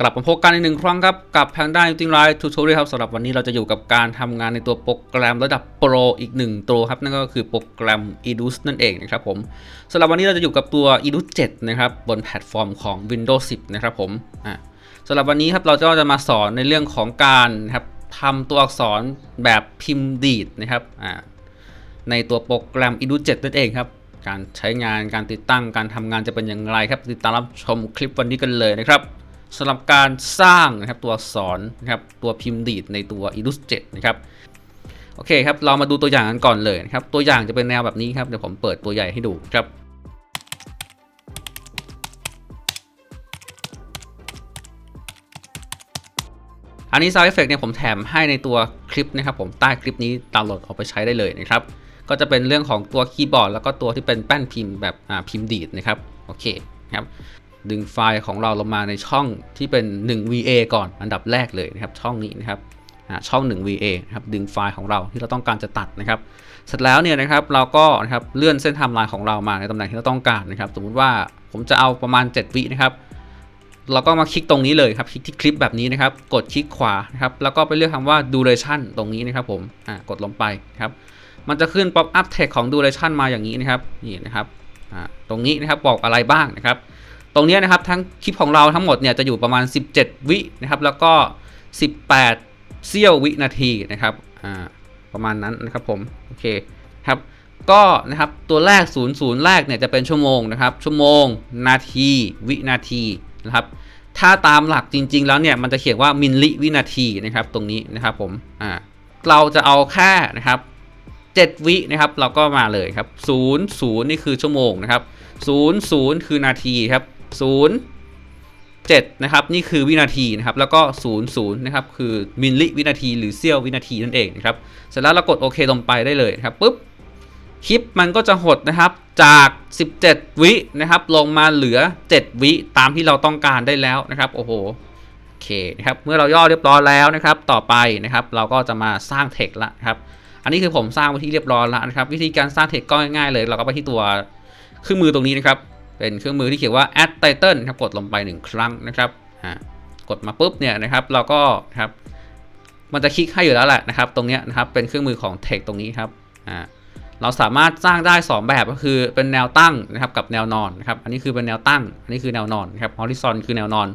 กลับมาพบกันอีกหนึ่งครั้งครับ กับทางด้าน Using Live Tutorial ครับสำหรับวันนี้เราจะอยู่กับการทำงานในตัวโปรแกรมระดับโปรอีกหนึ่งตัวครับ นั่นก็คือโปรแกรม Edus นั่นเองนะครับผมสำหรับวันนี้เราจะอยู่กับตัว Edus 7 นะครับ บนแพลตฟอร์มของ Windows 10 นะครับผมอ่าสำหรับวันนี้ครับเราก็จะมาสอนในเรื่องของการครับทำตัวอักษรแบบพิมพ์ดีดนะครับอ่าในตัวโปรแกรม Edu 7นั่นเองครับการใช้งานการติดตั้งการทำงานจะเป็นอย่างไรครับติดตามรับชมคลิปวันนี้กันเลยนะครับ สำหรับการสร้างนะครับตัวอักษรนะครับตัวพิมพ์ดีดในตัว Edu 7นะครับโอเคครับเรามาดูตัวอย่างกันก่อนเลยนะครับตัวอย่างจะเป็นแนวแบบนี้ครับเดี๋ยวผมเปิดตัวใหญ่ให้ดูครับอันนี้ Sound Effect เนี่ยผมแถมให้ในตัวคลิปนะครับผมใต้คลิปนี้ดาวน์โหลดเอาไปใช้ได้เลยนะครับก็จะเป็นเรื่องของตัวคีย์บอร์ดแล้วก็ตัวที่เป็นแป้นพิมพ์แบบพิมพ์ดีดนะครับโอเคครับ ดึงไฟล์ของเราลงมาในช่องที่เป็น 1 VA ก่อนอันดับแรกเลยนะครับ ช่องนี้นะครับอ่าช่อง 1 VA นะครับดึงไฟล์ของเราที่เราต้องการจะตัดนะครับ เสร็จแล้วเนี่ยนะครับเราก็นะครับเลื่อนเส้นไทม์ไลน์ของเรามาในตำแหน่งที่เราต้องการนะครับ สมมุติว่าผมจะเอาประมาณ 7 วินะครับ เราก็มาคลิกตรงนี้เลยครับคลิกที่คลิปแบบนี้นะครับ กดคลิกขวานะครับแล้วก็ไปเลือกคำว่า duration ตรงนี้นะครับผมอ่ากดลงไปครับ มันจะขึ้น pop up text ของ duration มาอย่างนี้นะครับนี่นะครับอ่าตรงนี้นะครับบอกอะไรบ้างนะครับ ตรงนี้นะครับทั้งคลิปของเราทั้งหมดเนี่ยจะอยู่ประมาณ 17 วินะครับ แล้วก็ 18เสี้ยววินาทีนะครับอ่าประมาณนั้นนะครับผมโอเคครับก็นะครับตัวแรก 0 0 แรกเนี่ยจะเป็นชั่วโมงนะครับ ชั่วโมง นาที วินาทีนะครับถ้าตามหลักจริง ๆ แล้วเนี่ยมันจะเขียนว่ามิลลิวินาทีนะครับตรงนี้นะครับผมอ่าเราจะเอาแค่นะครับ 7 วินะครับเราก็มาเลยครับ 0 0 นี่คือชั่วโมงนะครับ 0 0 คือนาทีครับ 0 7 นะครับ นี่คือวินาทีนะครับ แล้วก็ 0 0 นะครับ คือมิลลิวินาทีหรือเสี้ยววินาทีนั่นเองนะครับ เสร็จแล้วเรากดโอเคลงไปได้เลยนะครับปุ๊บคลิปมันก็จะหดนะครับจาก 17 วินะครับ ลงมาเหลือ 7 วิตามที่เราต้องการได้แล้วนะครับ โอ้โหโอเคนะครับเมื่อเราย่อเรียบร้อยแล้วนะครับ ต่อไปนะครับ เราก็จะมาสร้างเทคละครับ อันนี้คือผมสร้างไว้ที่เรียบร้อยแล้วนะครับ วิธีการสร้างเทคก็ง่ายๆเลย เราก็ไปที่ตัวเครื่องมือตรงนี้นะครับ เป็นเครื่องมือที่เขียนว่า add title ครับกดลงไป 1 ครั้งนะครับกดมาปุ๊บเนี่ยนะครับเราก็ครับมันจะคลิกให้อยู่แล้วแหละนะครับตรงนี้นะครับเป็นเครื่องมือของ text ตรงนี้ครับอ่าเราสามารถสร้างได้ 2 แบบก็คือเป็นแนวตั้งนะครับกับแนวนอนนะครับอันนี้คือเป็นแนวตั้ง อันนี้คือแนวนอนนะครับ horizon คือแนวนอน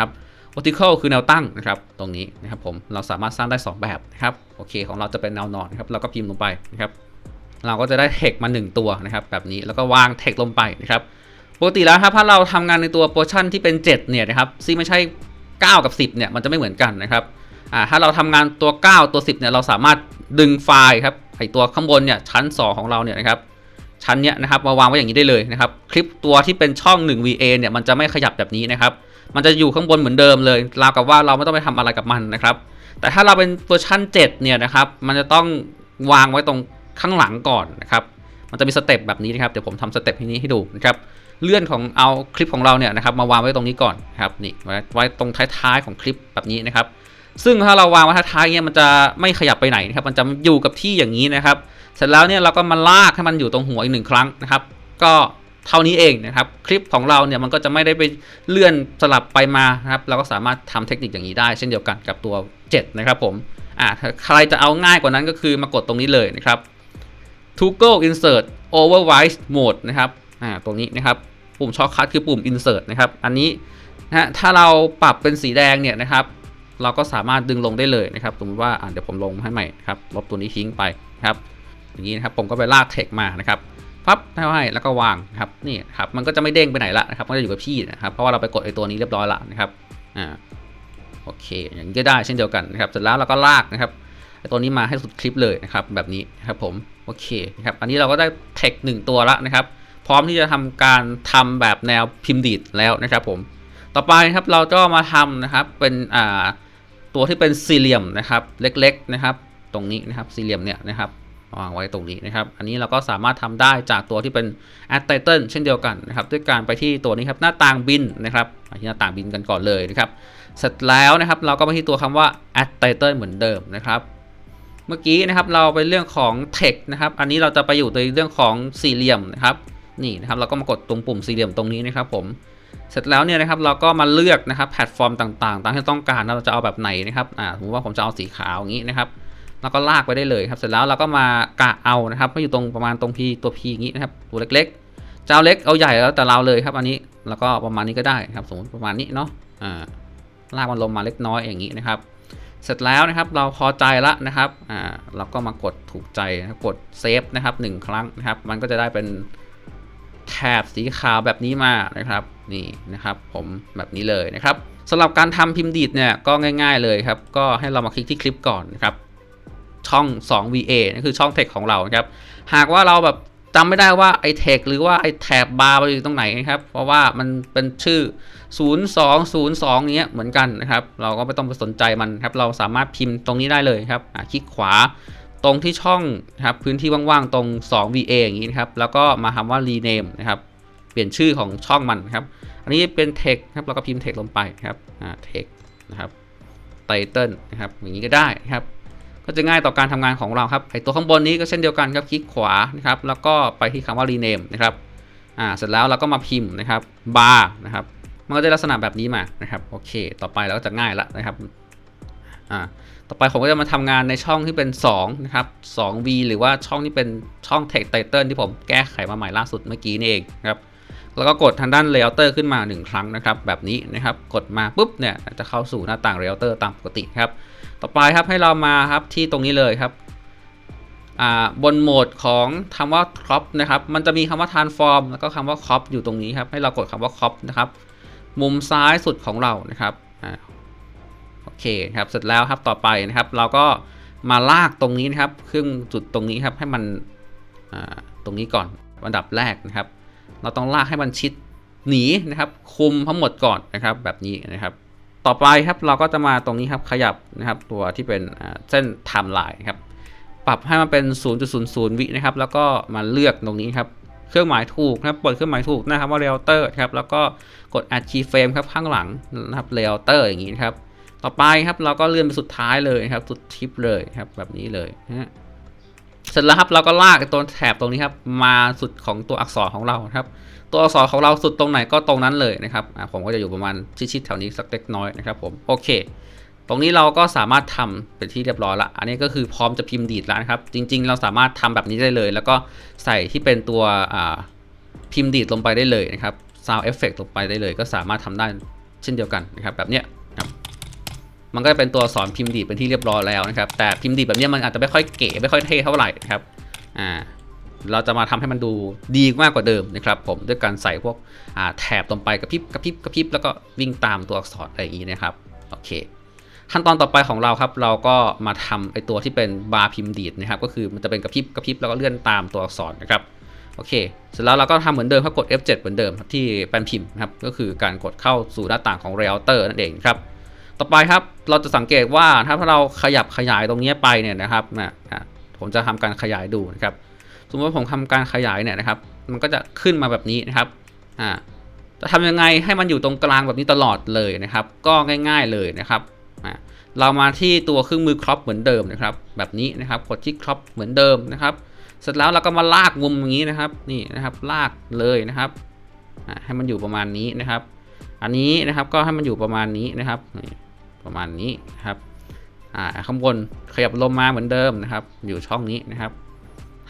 ครับ vertical คือแนวตั้งนะครับตรงนี้นะครับผมเราสามารถสร้างได้ 2 แบบนะครับโอเคของเราจะเป็นแนวนอนนะครับเราก็พิมพ์ลงไปนะครับเราก็จะได้เทคมา 1 ตัวนะครับแบบนี้แล้วก็วางเทคลงไปนะครับ ปกติแล้วครับถ้าเราทำงานในตัวโพชั่นที่เป็น 7 เนี่ยนะครับซึ่งไม่ใช่ 9 กับ 10 เนี่ยมันจะไม่เหมือนกันนะครับอ่าถ้าเราทำงานตัว 9 ตัว 10 เนี่ยเราสามารถดึงไฟล์ครับไอตัวข้างบนเนี่ยชั้น 2 ของเราเนี่ยนะครับชั้นเนี้ยนะครับมาวางไว้อย่างนี้ได้เลยนะครับคลิปตัวที่เป็นช่อง 1 VA เนี่ยมันจะไม่ขยับแบบนี้นะครับมันจะอยู่ข้างบนเหมือนเดิมเลยราวกับว่าเราไม่ต้องไปทำอะไรกับมันนะครับแต่ถ้าเราเป็นเวอร์ชัน7 เนี่ยนะครับมันจะต้องวางไว้ตรงข้างหลังก่อนนะครับมันจะมีสเต็ปแบบนี้นะครับเดี๋ยวผมทำสเต็ปทีนี้ให้ดูนะครับ เลื่อนของเอาคลิปของเราเนี่ยนะครับมาวางไว้ตรงนี้ก่อนครับนี่ไว้ไว้ตรงท้ายๆของคลิปแบบนี้นะครับ ซึ่งถ้าเราวางไว้ท้ายๆเนี่ยมันจะไม่ขยับไปไหนนะครับมันจะอยู่กับที่อย่างนี้นะครับ เสร็จแล้วเนี่ยเราก็มาลากให้มันอยู่ตรงหัวอีกหนึ่งครั้งนะครับ ก็เท่านี้เองนะครับคลิปของเราเนี่ยมันก็จะไม่ได้ไปเลื่อนสลับไปมานะครับเราก็สามารถทำเทคนิคอย่างนี้ได้ เช่นเดียวกันกับตัว 7 นะครับผมอ่าถ้าใครจะเอาง่ายกว่านั้นก็คือมากดตรงนี้เลยนะครับ toggle insert override mode นะครับ อ่าตรงนี้นะครับปุ่มช็อตคัทคือปุ่ม insert นะครับ อันนี้นะฮะถ้าเราปรับเป็นสีแดงเนี่ยนะครับ เราก็สามารถดึงลงได้เลยนะครับสมมติว่าอ่าเดี๋ยวผมลงให้ใหม่ครับลบตัวนี้ทิ้งไปนะครับอย่างนี้นะครับผมก็ไปลากเทคมานะครับพับให้แล้วก็วางครับนี่ครับมันก็จะไม่เด้งไปไหนละนะครับมันจะอยู่กับที่นะครับเพราะว่าเราไปกดไอ้ตัวนี้เรียบร้อยละนะครับอ่าโอเคอย่างนี้ก็ได้เช่นเดียวกันนะครับเสร็จแล้วเราก็ลากนะครับไอ้ตัวนี้มาให้สุดคลิปเลยนะครับแบบนี้นะครับผมโอเคนะครับอันนี้เราก็ได้เทคหนึ่งตัวละนะครับ พร้อมที่จะทำการทำแบบแนวพิมพ์ดีดแล้วนะครับผม ต่อไปครับเราก็มาทำนะครับเป็นอ่าตัวที่เป็นสี่เหลี่ยมนะครับ เล็กๆนะครับ ตรงนี้นะครับสี่เหลี่ยมเนี่ยนะครับวางไว้ตรงนี้นะครับ อันนี้เราก็สามารถทำได้จากตัวที่เป็น add title เช่นเดียวกันนะครับ ด้วยการไปที่ตัวนี้ครับหน้าต่างบินนะครับมาที่หน้าต่างบินกันก่อนเลยนะครับ เสร็จแล้วนะครับ เราก็ไปที่ตัวคำว่า add title เหมือนเดิมนะครับ เมื่อกี้นะครับเราไปเรื่องของ text นะครับ อันนี้เราจะไปอยู่ในเรื่องของสี่เหลี่ยมนะครับ นี่นะครับเราก็มากดตรงปุ่มสี่เหลี่ยมตรงนี้นะครับผมเสร็จแล้วเนี่ยนะครับเราก็มาเลือกนะครับแพลตฟอร์มต่างๆ ตามที่ต้องการนะเราจะเอาแบบไหนนะครับอ่าสมมติว่าผมจะเอาสีขาวอย่างนี้นะครับแล้วก็ลากไปได้เลยครับเสร็จแล้วเราก็มากะเอานะครับก็อยู่ตรงประมาณตรง P ตัว P อย่างนี้นะครับตัวเล็กๆจะเอาเล็กเอาใหญ่แล้วแต่เราเลยครับอันนี้แล้วก็ประมาณนี้ก็ได้ครับสมมติประมาณนี้เนาะอ่าลากมันลงมาเล็กน้อยอย่างนี้นะครับ เสร็จแล้วนะครับเราพอใจละนะครับอ่าเราก็มากดถูกใจกดเซฟนะครับหนึ่งครั้งนะครับมันก็จะได้เป็น แถบสีขาวแบบนี้มานะครับนี่นะครับผมแบบนี้เลยนะครับสำหรับการทำพิมพ์ดีดเนี่ยก็ง่าย ๆเลยครับก็ให้เรามาคลิกที่คลิปก่อนนะครับช่อง 2 VA นั่นคือช่อง Text ของเราครับหากว่าเราแบบจำไม่ได้ว่าไอ Text หรือว่าไอแถบบาร์มันอยู่ตรงไหนนะครับ เพราะว่ามันเป็นชื่อ 0202เนี้ยเหมือนกันนะครับ เราก็ไม่ต้องไปสนใจมันครับ เราสามารถพิมพ์ตรงนี้ได้เลยครับคลิกขวา ตรงที่ช่องนะครับพื้นที่ว่างๆตรง 2 VA อย่างนี้นะครับ แล้วก็มาคำว่า rename นะครับ เปลี่ยนชื่อของช่องมันครับ อันนี้เป็น text ครับเราก็พิมพ์ text ลงไปครับอ่า text นะครับ title นะครับอย่างนี้ก็ได้นะครับ ก็จะง่ายต่อการทำงานของเราครับไอตัวข้างบนนี้ก็เช่นเดียวกันครับคลิกขวานะครับ แล้วก็ไปที่คำว่า rename นะครับอ่าเสร็จแล้วเราก็มาพิมพ์นะครับ bar นะครับมันก็จะลักษณะแบบนี้มานะครับโอเค ต่อไปเราก็จะง่ายละนะครับ อ่าต่อไปผมก็จะมาทำงานในช่องที่เป็น 2 นะครับ 2V หรือว่าช่องที่เป็นช่อง text title ที่ผมแก้ไขมาใหม่ล่าสุดเมื่อกี้นี่เองนะครับแล้วก็กดทางด้าน router ขึ้นมา 1 ครั้งนะครับ แบบนี้นะครับกดมาปุ๊บเนี่ยจะเข้าสู่หน้าต่าง router ตามปกติครับ ต่อไปครับให้เรามาครับที่ตรงนี้เลยครับบนโหมดของคำว่า crop นะครับ มันจะมีคำว่า transform แล้วก็คำว่า crop อยู่ตรงนี้ครับ ให้เรากดคำว่า crop นะครับ มุมซ้ายสุดของเรานะครับ โอเคครับเสร็จแล้วครับต่อไปนะครับ เราก็มาลากตรงนี้นะครับครึ่งจุดตรงนี้ครับให้มันตรงนี้ก่อนอันดับแรกนะครับ เราต้องลากให้มันชิดหนีนะครับ คุมทั้งหมดก่อนนะครับ แบบนี้นะครับ ต่อไปครับเราก็จะมาตรงนี้ครับขยับนะครับ ตัวที่เป็นเส้นไทม์ไลน์ครับปรับให้มันเป็น 0.00 วินะครับ แล้วก็มาเลือกตรงนี้ครับเครื่องหมายถูกนะครับเปิดเครื่องหมายถูกนะครับว่า router ครับแล้วก็กด add keyframe ครับข้างหลังนะครับ router อย่างนี้นครับ ต่อไปครับเราก็เลื่อนไปสุดท้ายเลยครับ สุดทิปเลยครับแบบนี้เลยฮะเสร็จแล้วครับเราก็ลากตัวแถบตรงนี้ครับมาสุดของตัวอักษรของเราครับ ตัวอักษรของเราสุดตรงไหนก็ตรงนั้นเลยนะครับผมก็จะอยู่ประมาณชิดๆแถวนี้สักเล็กน้อยนะครับผมโอเค ตรงนี้เราก็สามารถทำเป็นที่เรียบร้อยละ อันนี้ก็คือพร้อมจะพิมพ์ดีดแล้วนะครับ จริง ๆ เราสามารถทำแบบนี้ได้เลย แล้วก็ใส่ที่เป็นตัวพิมพ์ดีดลงไปได้เลยนะครับ sound effect ลงไปได้เลย ก็สามารถทำได้เช่นเดียวกันนะครับแบบเนี้ย มันก็จะเป็นตัวสอนพิมพ์ดีดเป็นที่เรียบร้อยแล้วนะครับ แต่พิมพ์ดีดแบบนี้มันอาจจะไม่ค่อยเก๋ไม่ค่อยเท่เท่าไหร่นะครับ อ่า เราจะมาทำให้มันดูดีมากกว่าเดิมนะครับผมด้วยการใส่พวกอ่าแถบลงไปกระพริบกระพริบกระพริบแล้วก็วิ่งตามตัวอักษรอะไรอย่างนี้นะครับ โอเค ขั้นตอนต่อไปของเราครับ เราก็มาทำไอตัวที่เป็นบาร์พิมพ์ดีดนะครับ ก็คือมันจะเป็นกระพริบกระพริบแล้วก็เลื่อนตามตัวอักษรนะครับโอเค เสร็จแล้วเราก็ทำเหมือนเดิมครับกด F7 เหมือนเดิมครับที่แป้นพิมพ์นะครับ ก็คือการกดเข้าสู่หน้าต่างของ router นั่นเองครับ ต่อไปครับเราจะสังเกตว่าถ้าเราขยับขยายตรงนี้ไปเนี่ยนะครับนะผมจะทำการขยายดูนะครับ สมมติว่าผมทำการขยายเนี่ยนะครับ มันก็จะขึ้นมาแบบนี้นะครับอ่าจะทำยังไงให้มันอยู่ตรงกลางแบบนี้ตลอดเลยนะครับ ก็ง่าย ๆเลยนะครับอ่าเรามาที่ตัวเครื่องมือครอปเหมือนเดิมนะครับ แบบนี้นะครับกดที่ครอปเหมือนเดิมนะครับ เสร็จแล้วเราก็มาลากมุมอย่างนี้นะครับ นี่นะครับ ลากเลยนะครับให้มันอยู่ประมาณนี้นะครับ อันนี้นะครับก็ให้มันอยู่ประมาณนี้นะครับ ประมาณนี้นะครับอ่าข้างบนขยับลงมาเหมือนเดิมนะครับ อยู่ช่องนี้นะครับ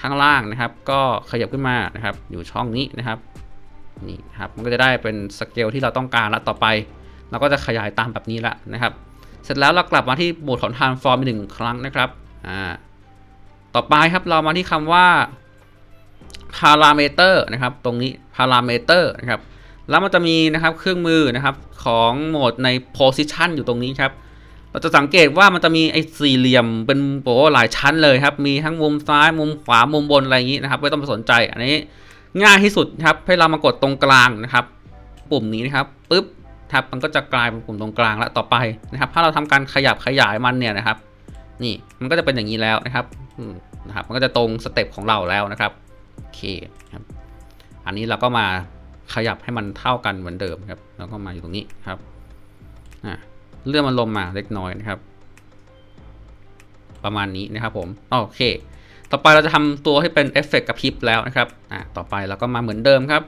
ข้างล่างนะครับ ก็ขยับขึ้นมานะครับ อยู่ช่องนี้นะครับนี่ครับมันก็จะได้เป็นสเกลที่เราต้องการล้วต่อไปเราก็จะขยายตามแบบนี้ละนะครับ เสร็จแล้วเรากลับมาที่โหมดของ transform อีกหนึ่งครั้งนะครับอ่าต่อไปครับเรามาที่คำว่า parameter นะครับ ตรงนี้ parameter นะครับ แล้วมันจะมีนะครับเครื่องมือนะครับของโหมดใน position อยู่ตรงนี้ครับ เราจะสังเกตว่ามันจะมีไอ้สี่เหลี่ยมเป็นโปหลายชั้นเลยครับ มีทั้งมุมซ้ายมุมขวามุมบนอะไรอย่างนี้นะครับ ไม่ต้องไปสนใจ อันนี้ง่ายที่สุดครับให้เรามากดตรงกลางนะครับ ปุ่มนี้นะครับปุ๊บครับมันก็จะกลายเป็นปุ่มตรงกลางแล้วต่อไปนะครับ ถ้าเราทำการขยับขยายมันเนี่ยนะครับ นี่มันก็จะเป็นอย่างนี้แล้วนะครับนะครับ มันก็จะตรงสเต็ปของเราแล้วนะครับโอเคครับ อันนี้เราก็มา ขยับให้มันเท่ากันเหมือนเดิมครับ แล้วก็มาอยู่ตรงนี้ครับอ่าเลื่อนมันลงมาเล็กน้อยนะครับ ประมาณนี้นะครับผมโอเค ต่อไปเราจะทำตัวให้เป็นเอฟเฟกต์กระพริบแล้วนะครับอ่าต่อไปเราก็มาเหมือนเดิมครับ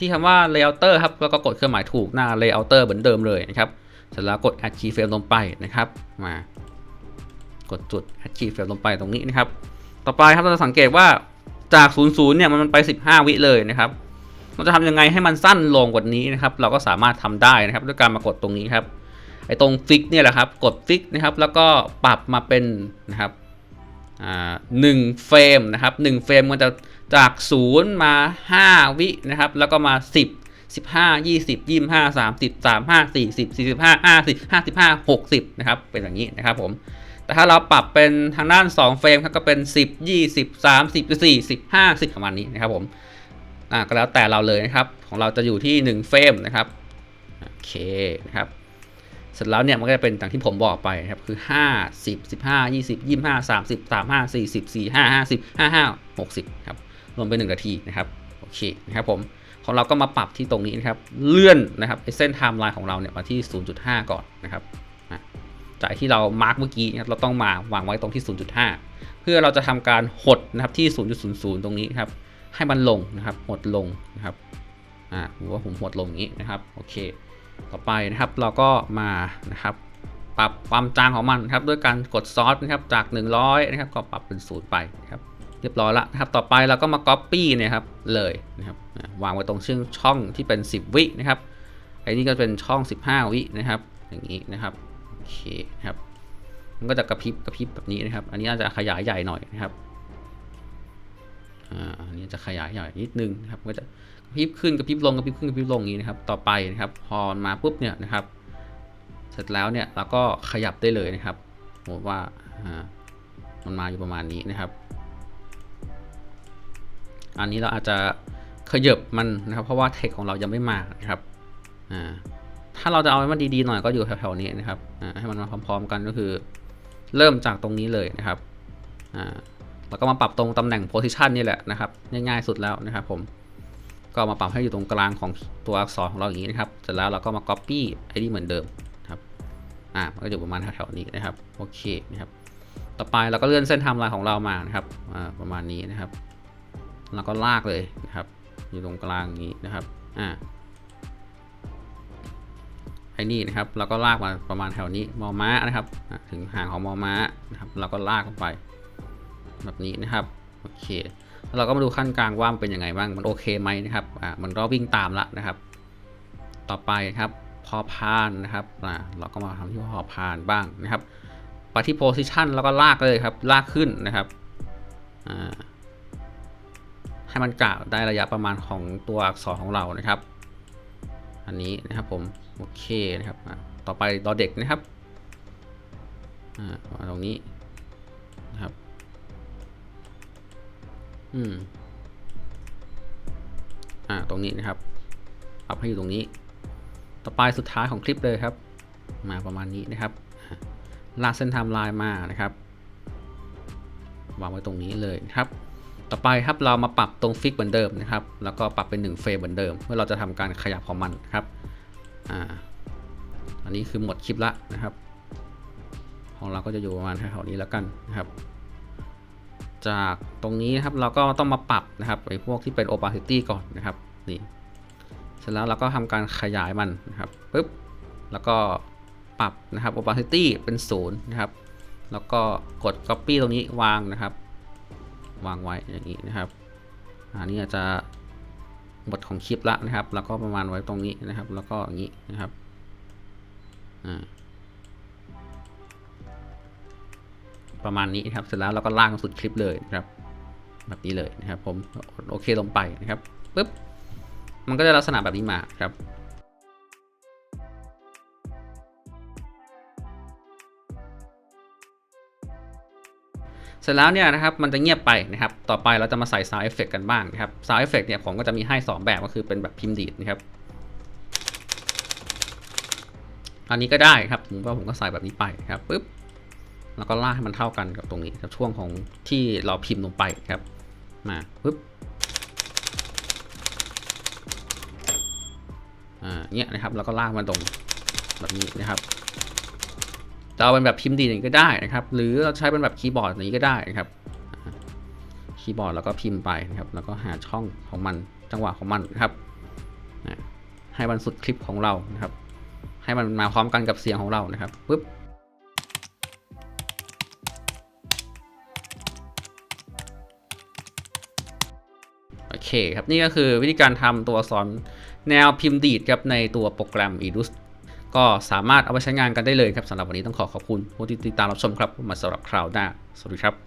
ที่คำว่า layouter ครับแล้วก็กดเครื่องหมายถูกหน้า layouter เหมือนเดิมเลยนะครับเสร็จแล้วกด add keyframe ลงไปนะครับมากดจุด add keyframe ลงไปตรงนี้นะครับ ต่อไปครับเราจะสังเกตว่าจาก 00 เนี่ยมันไป 15 วิเลยนะครับ เราจะทำยังไงให้มันสั้นลงกว่านี้นะครับ เราก็สามารถทำได้นะครับ ด้วยการมากดตรงนี้ครับไอ้ตรงฟิกเนี่ยแหละครับ กดฟิกนะครับ แล้วก็ปรับมาเป็นนะครับหนึ่งเฟรมนะครับหนึ่งเฟรมมันจะจากศูนย์มาห้าวินะครับ แล้วก็มาสิบสิบห้ายี่สิบยี่ห้าสามสิบสามห้าสี่สิบสี่สิบห้าห้าสิบห้าสิบห้าหกสิบนะครับ เป็นอย่างนี้นะครับผม แต่ถ้าเราปรับเป็นทางด้าน 2 เฟรมครับก็เป็น 10 20 30 40 50ประมาณนี้นะครับผม อ่าก็แล้วแต่เราเลยนะครับ ของเราจะอยู่ที่ 1 เฟรมนะครับโอเคนะครับเสร็จแล้วเนี่ยมันก็จะเป็นอย่างที่ผมบอกไปนะครับคือ 5 10 15 20 25 30 35 40 45 50 55 60ครับรวมเป็น 1 นาทีนะครับโอเคนะครับผมของเราก็มาปรับที่ตรงนี้นะครับเลื่อนนะครับเส้นไทม์ไลน์ของเราเนี่ยมาที่ 0.5 ก่อนนะครับจากที่เรามาร์กเมื่อกี้นะครับเราต้องมาวางไว้ตรงที่ 0.5 เพื่อเราจะทำการหดนะครับที่ 0.00 ตรงนี้ครับ ให้มันลงนะครับหดลงนะครับอ่าหรือว่าผมหดลงอย่างนี้นะครับโอเค ต่อไปนะครับเราก็มานะครับ ปรับความจางของมันครับด้วยการกดซอสนะครับจาก 100นะครับก็ปรับเป็นศูนย์ไปนะครับเรียบร้อยล้วนะครับต่อไปเราก็มา Copy เนะครับเลยนะครับวางไว้ตรงช่อช่องที่เป็น 10 วินะครับไอ้นี่ก็เป็นช่อง 15 วินะครับ อย่างนี้นะครับโอเคนะครับมันก็จะกระพริบกระพริบแบบนี้นะครับ อันนี้อาจจะขยายใหญ่หน่อยนะครับ อ่าอันนี้จะขยายใหญ่นิดนึงนะครับก็จะกระพริบขึ้นกระพริบลงกระพริบขึ้นกระพริบลงอย่างนี้นะครับ ต่อไปนะครับพอมาปุ๊บเนี่ยนะครับ เสร็จแล้วเนี่ยเราก็ขยับได้เลยนะครับสมมติว่าอ่ามันมาอยู่ประมาณนี้นะครับ อันนี้เราอาจจะขยับมันนะครับ เพราะว่าเทคของเรายังไม่มานะครับอ่าถ้าเราจะเอาให้มันดีๆหน่อยก็อยู่แถวๆนี้นะครับอ่าให้มันมาพร้อม ๆ กันก็คือ เริ่มจากตรงนี้เลยนะครับอ่า แล้วก็มาปรับตรงตำแหน่ง position นี่แหละนะครับง่ายๆสุดแล้วนะครับผมก็มาปรับให้อยู่ตรงกลางของตัวอักษรของเราอย่างนี้นะครับ เสร็จแล้วเราก็มา copy ไอ้นี่เหมือนเดิมครับอ่ามันก็อยู่ประมาณแถวๆนี้นะครับโอเคนะครับต่อไปเราก็เลื่อนเส้นไทม์ไลน์ของเรามานะครับอ่าประมาณนี้นะครับแล้วก็ลากเลยนะครับอยู่ตรงกลางนี้นะครับอ่าไอ้นี่นะครับเราก็ลากมาประมาณแถวนี้มอม้านะครับถึงห่างของมอม้านะครับเราก็ลากลงไป แบบนี้นะครับโอเคแล้วเราก็มาดูขั้นกลางว่ามันเป็นยังไงบ้างมันโอเคไหมนะครับอ่ามันก็วิ่งตามละนะครับ ต่อไปครับพอพานนะครับอ่าเราก็มาทำที่พอพานบ้างนะครับไปที่ position แล้วก็ลากเลยครับลากขึ้นนะครับอ่าให้มันกะได้ระยะประมาณของตัวอักษรของเรานะครับ อันนี้นะครับผมโอเคนะครับ ต่อไปดอเด็กนะครับอ่าตรงนี้ อืมอ่าตรงนี้นะครับปรับให้อยู่ตรงนี้ ต่อไปสุดท้ายของคลิปเลยครับ มาประมาณนี้นะครับลากเส้นไทม์ไลน์มานะครับวางไว้ตรงนี้เลยนะครับ ต่อไปครับเรามาปรับตรงฟิกเหมือนเดิมนะครับ แล้วก็ปรับเป็น1เฟรมเหมือนเดิมเมื่อเราจะทำการขยับของมันครับอ่าอันนี้คือหมดคลิปละนะครับ ของเราก็จะอยู่ประมาณแถวๆนี้แล้วกันนะครับ จากตรงนี้นะครับเราก็ต้องมาปรับนะครับไอ้พวกที่เป็น opacity ก่อนนะครับนี่เสร็จแล้วเราก็ทำการขยายมันนะครับปึ๊บแล้วก็ปรับนะครับ opacity เป็นศูนย์นะครับแล้วก็กด copy ตรงนี้วางนะครับ วางไว้อย่างนี้นะครับอันนี้อาจจะหมดของคลิปละนะครับ แล้วก็ประมาณไว้ตรงนี้นะครับ แล้วก็อย่างนี้นะครับอ่า ประมาณนี้นะครับ เสร็จแล้วเราก็ลากสุดคลิปเลยนะครับ แบบนี้เลยนะครับ ผมโอเคลงไปนะครับปุ๊บมันก็จะลักษณะแบบนี้มาครับเสร็จแล้วเนี่ยนะครับมันจะเงียบไปนะครับ ต่อไปเราจะมาใส่ sound effect กันบ้างนะครับ sound effect เนี่ยผมก็จะมีให้ 2 แบบก็คือเป็นแบบพิมพ์ดีดนะครับ อันนี้ก็ได้ครับผมว่าผมก็ใส่แบบนี้ไปครับปุ๊บ แล้วก็ลากให้มันเท่ากันกับตรงนี้กับช่วงของที่เราพิมพ์ลงไปครับ มาปุ๊บอ่าเนี่ยนะครับแล้วก็ลากมันตรงแบบนี้นะครับจะเอาเป็นแบบพิมพ์ดีอย่างนี้ก็ได้นะครับ หรือเราใช้เป็นแบบคีย์บอร์ดอย่างนี้ก็ได้นะครับคีย์บอร์ดแล้วก็พิมพ์ไปนะครับ แล้วก็หาช่องของมันจังหวะของมันนะครับให้มันสุดคลิปของเรานะครับ ให้มันมาพร้อมกันกับเสียงของเรานะครับปึ๊บ เคครับ นี่ก็คือวิธีการทำตัวอักษรแนวพิมพ์ดีดครับในตัวโปรแกรม Edus ก็สามารถเอาไปใช้งานกันได้เลยครับสำหรับวันนี้ต้องขอขอบคุณผู้ที่ติดตามรับชมครับมาสำหรับคราวหน้า สวัสดีครับ